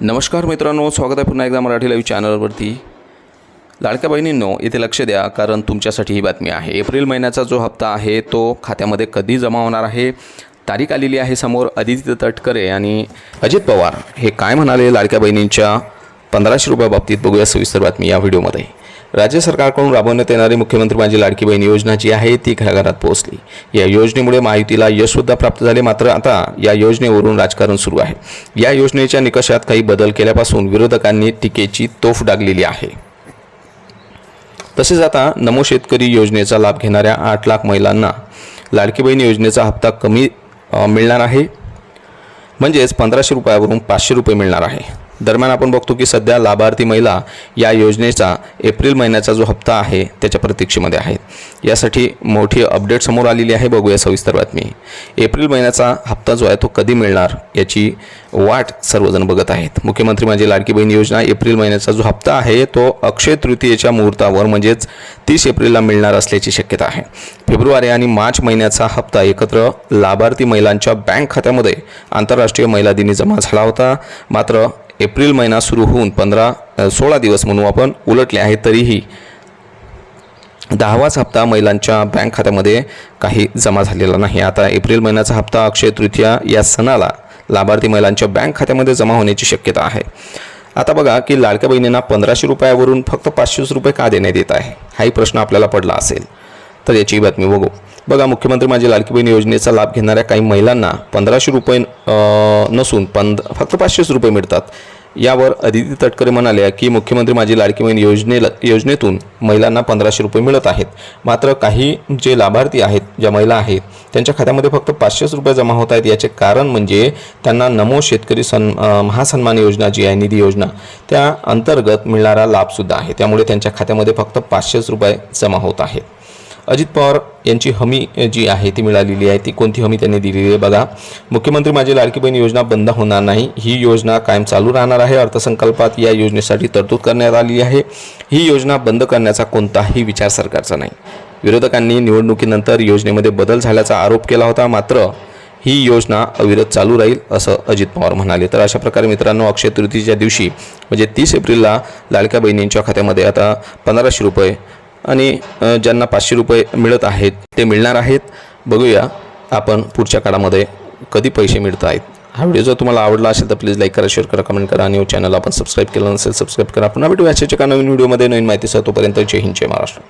नमस्कार मित्रांनो स्वागत आहे पुन्हा एकदा मराठी लाईव्ह चॅनलवरती लाडक्या बहिणींनो इथे लक्ष द्या कारण तुमच्यासाठी ही बातमी आहे. एप्रिल महिन्याचा जो हप्ता आहे तो खात्यामध्ये कधी जमा होणार आहे? तारीख आलेली आहे समोर आदित्य तटकरे आणि अजित पवार. हे काय म्हणाले लाडक्या बहिणींच्या पंधराशे रुपयाबाबतीत बघूया सविस्तर बातमी या व्हिडिओमध्ये राज्य सरकारकडून राबवण्यात येणारी मुख्यमंत्री माझी लाडकी बहीण योजना जी आहे ती घराघरात पोहोचली. या योजनेमुळे महायुतीला यशसुद्धा प्राप्त झाले. मात्र आता या योजनेवरून राजकारण सुरू आहे. या योजनेच्या निकषात काही बदल केल्यापासून विरोधकांनी टीकेची तोफ डागलेली आहे. तसेच आता नमो शेतकरी योजनेचा लाभ घेणाऱ्या आठ लाख महिलांना लाडकी बहीण योजनेचा हप्ता कमी मिळणार आहे. म्हणजेच पंधराशे रुपयावरून पाचशे रुपये मिळणार आहे. दरम्यान आपण बघतो की सध्या लाभार्थी महिला या योजनेचा एप्रिल महिन्याचा जो हप्ता आहे त्याच्या प्रतीक्षेमध्ये आहेत. यासाठी मोठी अपडेट समोर आलेली आहे. बघूया सविस्तर बातमी. एप्रिल महिन्याचा हप्ता जो आहे तो कधी मिळणार याची वाट सर्वजण बघत आहेत. मुख्यमंत्री माझी लाडकी बहीण योजना एप्रिल महिन्याचा जो हप्ता आहे तो अक्षय तृतीयेच्या मुहूर्तावर म्हणजेच तीस एप्रिलला मिळणार असल्याची शक्यता आहे. फेब्रुवारी आणि मार्च महिन्याचा हप्ता एकत्र लाभार्थी महिलांच्या बँक खात्यामध्ये आंतरराष्ट्रीय महिला दिनी जमा झाला होता. मात्र एप्रिल महिना सुरू होऊन पंधरा सोळा दिवस म्हणून आपण उलटले आहे तरीही दहावाच हप्ता महिलांच्या बँक खात्यामध्ये काही जमा झालेला नाही. आता एप्रिल महिन्याचा हप्ता अक्षय तृतीया या सणाला लाभार्थी महिलांच्या बँक खात्यामध्ये जमा होण्याची शक्यता आहे. आता बघा की लाडक्या बहिणींना पंधराशे रुपयावरून फक्त पाचशेच रुपये का देण्यात येत आहे? हाही प्रश्न आपल्याला पडला असेल. तर याची बातमी बघू. बघा मुख्यमंत्री माझी लाडकी बहीण योजनेचा लाभ घेणाऱ्या काही महिलांना पंधराशे रुपये नसून पंध फक्त पाचशेच रुपये मिळतात. यावर अदिती तटकरे म्हणाल्या की मुख्यमंत्री माझी लाडकी बहीण योजनेला योजनेतून महिलांना पंधराशे रुपये मिळत आहेत. मात्र काही जे लाभार्थी आहेत ज्या महिला आहेत त्यांच्या खात्यामध्ये फक्त पाचशेच रुपये जमा होत आहेत. याचे कारण म्हणजे त्यांना नमो शेतकरी सन महासन्मान योजना जी आहे निधी योजना त्या अंतर्गत मिळणारा लाभसुद्धा आहे. त्यामुळे त्यांच्या खात्यामध्ये फक्त पाचशेच रुपये जमा होत आहेत. अजित पवार यांची हमी जी आहे ती मिळालेली आहे ती कोणती हमी त्यांनी दिलेली आहे बघा. मुख्यमंत्री माझी लाडकी बहीण योजना बंद होणार नाही. ही योजना कायम चालू राहणार आहे. अर्थसंकल्पात या योजनेसाठी तरतूद करण्यात आली आहे. ही योजना बंद करण्याचा कोणताही विचार सरकारचा नाही. विरोधकांनी निवडणुकीनंतर योजनेमध्ये बदल झाल्याचा आरोप केला होता. मात्र ही योजना अविरत चालू राहील असं अजित पवार म्हणाले. तर अशा प्रकारे मित्रांनो अक्षय तृतीच्या दिवशी म्हणजे तीस एप्रिलला लाडक्या बहिणींच्या खात्यामध्ये आता पंधराशे रुपये आणि ज्यांना पाचशे रुपये मिळत आहेत ते मिळणार आहेत. बघूया आपण पुढच्या काळामध्ये कधी पैसे मिळत आहेत. हा व्हिडिओ जर तुम्हाला आवडला असेल तर प्लीज लाईक करा शेअर करा कमेंट करा आणि चॅनल आपण सबस्क्राईब केलं नसेल सबस्क्राईब करा. पुन्हा भेटूया अशाच एका नवीन व्हिडिओमध्ये नवीन माहितीसह तोपर्यंत जय हिंद जय महाराष्ट्र.